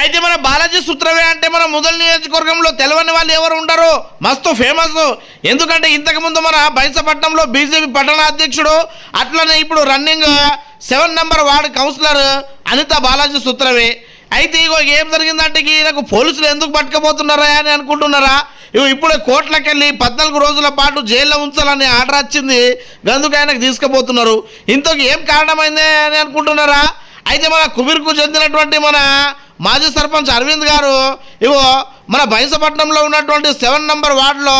అయితే మన బాలాజీ సుత్రవే అంటే మన మొదటి నియోజకవర్గంలో తెలవని వాళ్ళు ఎవరు ఉండరు. మస్తు ఫేమస్ ఎందుకంటే ఇంతకుముందు మన బైసపట్నంలో బీజేపీ పట్టణ అధ్యక్షుడు అట్లనే ఇప్పుడు running seven number ward councillor Anitha Balaji సుత్రవే అయితే ఇగో ఏం జరిగిందంటే ఈయనకు పోలీసులు ఎందుకు పట్టుకపోతున్నారా అని అనుకుంటున్నారా? ఇగో ఇప్పుడే కోర్టులకెళ్ళి పద్నాలుగు రోజుల పాటు జైల్లో ఉంచాలని ఆర్డర్ వచ్చింది. గందుకు ఆయనకు తీసుకుపోతున్నారు. ఇంతకు ఏం కారణమైంది అని అనుకుంటున్నారా? అయితే మన కుబీర్కు చెందినటువంటి మన మాజీ సర్పంచ్ అరవింద్ గారు ఇగో మన బైంసపట్నంలో ఉన్నటువంటి సెవెన్ నంబర్ వార్డులో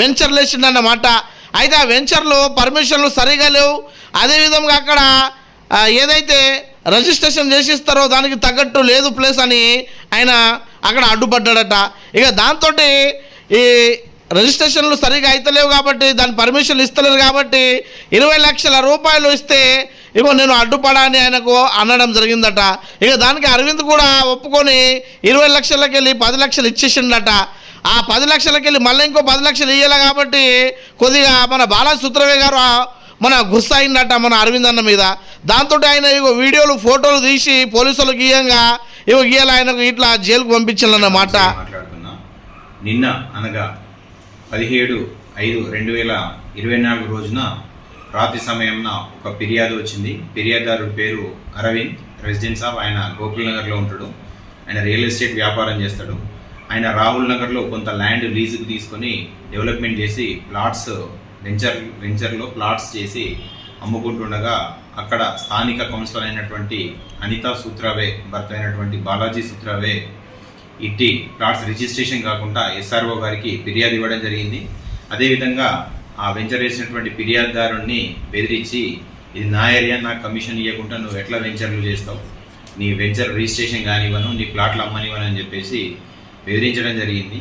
వెంచర్లు వేసిండన్నమాట. అయితే ఆ వెంచర్లు పర్మిషన్లు సరిగా లేవు. అదేవిధంగా అక్కడ ఏదైతే రిజిస్ట్రేషన్ చేసిస్తారో దానికి తగ్గట్టు లేదు ప్లేస్ అని ఆయన అక్కడ అడ్డుపడ్డాడట. ఇక దాంతో ఈ రిజిస్ట్రేషన్లు సరిగా అయితలేవు కాబట్టి దాని పర్మిషన్లు ఇస్తలేరు కాబట్టి ఇరవై లక్షల రూపాయలు ఇస్తే ఇగో నేను అడ్డుపడా అని ఆయనకు అనడం జరిగిందట. ఇక దానికి అరవింద్ కూడా ఒప్పుకొని ఇరవై లక్షలకి వెళ్ళి పది లక్షలు ఇచ్చేసిండట. ఆ పది లక్షలకి వెళ్ళి మళ్ళీ ఇంకో పది లక్షలు ఇవ్వాలి కాబట్టి కొద్దిగా మన బాలాజీ సుత్రవే గారు మన గుర్సాయిందట మన అరవింద్ అన్న మీద. దాంతో ఆయన ఇగో వీడియోలు ఫోటోలు తీసి పోలీసులు గీయంగా ఇగో గీయాలి ఆయనకు ఇట్లా జైలుకు పంపించాలన్నమాట నిన్న అనగా పదిహేడు ఐదు రెండు వేల ఇరవై నాలుగు రోజున రాత్రి సమయంన ఒక ఫిర్యాదు వచ్చింది. ఫిర్యాదుదారుడి పేరు అరవింద్. రెసిడెన్స్ ఆఫ్ ఆయన గోకుల్ నగర్లో ఉంటాడు. ఆయన రియల్ ఎస్టేట్ వ్యాపారం చేస్తాడు. ఆయన రాహుల్ నగర్లో కొంత ల్యాండ్ లీజుకు తీసుకొని డెవలప్మెంట్ చేసి ప్లాట్స్ వెంచర్ వెంచర్లో ప్లాట్స్ చేసి అమ్ముకుంటుండగా అక్కడ స్థానిక కౌన్సిలర్ అయినటువంటి అనితా సూత్రావే భర్త అయినటువంటి బాలాజీ సూత్రావే ఇట్టి ప్లాట్స్ రిజిస్ట్రేషన్ కాకుండా ఎస్ఆర్ఓ గారికి ఫిర్యాదు ఇవ్వడం జరిగింది. అదేవిధంగా ఆ వెంచర్ వేసినటువంటి ఫిర్యాదుదారుణ్ణి బెదిరించి ఇది నా ఏరియా నాకు కమిషన్ ఇవ్వకుండా నువ్వు ఎట్లా వెంచర్లు చేస్తావు? నీ వెంచర్ రిజిస్ట్రేషన్ కానివ్వను నీ ప్లాట్లు అమ్మనివ్వను అని చెప్పేసి బెదిరించడం జరిగింది.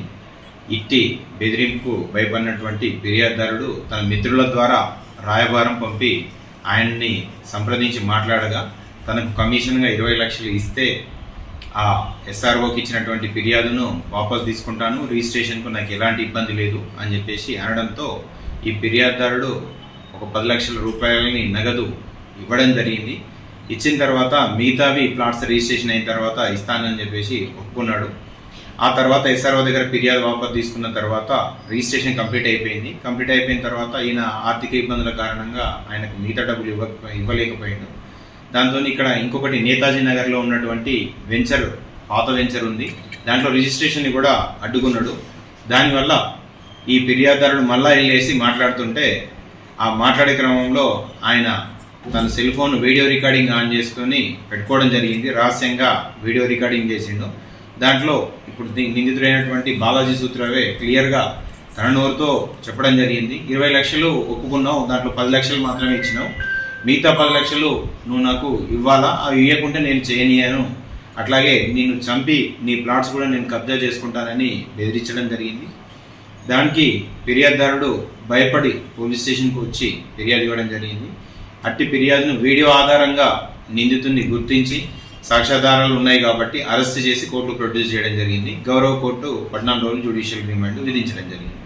ఇట్టి బెదిరింపుకు భయపడినటువంటి ఫిర్యాదుదారుడు తన మిత్రుల ద్వారా రాయబారం పంపి ఆయన్ని సంప్రదించి మాట్లాడగా తనకు కమిషన్గా ఇరవై లక్షలు ఇస్తే ఆ ఎస్ఆర్ఓకి ఇచ్చినటువంటి ఫిర్యాదును వాపస్ తీసుకుంటాను రిజిస్ట్రేషన్కు నాకు ఎలాంటి ఇబ్బంది లేదు అని చెప్పేసి అనడంతో ఈ ఫిర్యాదుదారుడు ఒక పది లక్షల రూపాయలని నగదు ఇవ్వడం జరిగింది. ఇచ్చిన తర్వాత మిగతావి ప్లాట్స్ రిజిస్ట్రేషన్ అయిన తర్వాత ఇస్తానని చెప్పేసి ఒప్పుకున్నాడు. ఆ తర్వాత ఎస్ఆర్ఓ దగ్గర ఫిర్యాదు వాపస్ తీసుకున్న తర్వాత రిజిస్ట్రేషన్ కంప్లీట్ అయిపోయింది. కంప్లీట్ అయిపోయిన తర్వాత ఈయన ఆర్థిక ఇబ్బందుల కారణంగా ఆయనకు మిగతా డబ్బులు ఇవ్వ ఇవ్వలేకపోయాడు. దాంతో ఇక్కడ ఇంకొకటి నేతాజీ నగర్లో ఉన్నటువంటి వెంచర్ పాత వెంచర్ ఉంది. దాంట్లో రిజిస్ట్రేషన్ కూడా అడ్డుకున్నాడు. దానివల్ల ఈ ఫిర్యాదుదారుడు మళ్ళా వెళ్ళేసి మాట్లాడుతుంటే ఆ మాట్లాడే క్రమంలో ఆయన తన cell phone video recording on చేసుకొని పెట్టుకోవడం జరిగింది. రహస్యంగా వీడియో రికార్డింగ్ చేసిండు. దాంట్లో ఇప్పుడు దీ- నిందితుడైనటువంటి బాలాజీ సూత్రవే క్లియర్గా తన నోరుతో చెప్పడం జరిగింది. ఇరవై లక్షలు ఒప్పుకున్నావు దాంట్లో పది లక్షలు మాత్రమే ఇచ్చినావు. మిగతా పది లక్షలు నువ్వు నాకు ఇవ్వాలా? అవి ఇవ్వకుంటే నేను చేయనియాను. అట్లాగే నిన్ను చంపి నీ ప్లాట్స్ కూడా నేను కబ్జా చేసుకుంటానని బెదిరించడం జరిగింది. దానికి ఫిర్యాదుదారుడు భయపడి పోలీస్ స్టేషన్కి వచ్చి ఫిర్యాదు ఇవ్వడం జరిగింది. అట్టి ఫిర్యాదును వీడియో ఆధారంగా నిందితుడిని గుర్తించి సాక్ష్యాధారాలు ఉన్నాయి కాబట్టి అరెస్ట్ చేసి కోర్టు ప్రొడ్యూస్ చేయడం జరిగింది. గౌరవ కోర్టు పద్నాలుగు రోజులు జ్యుడిషియల్ రిమాండ్ విధించడం జరిగింది.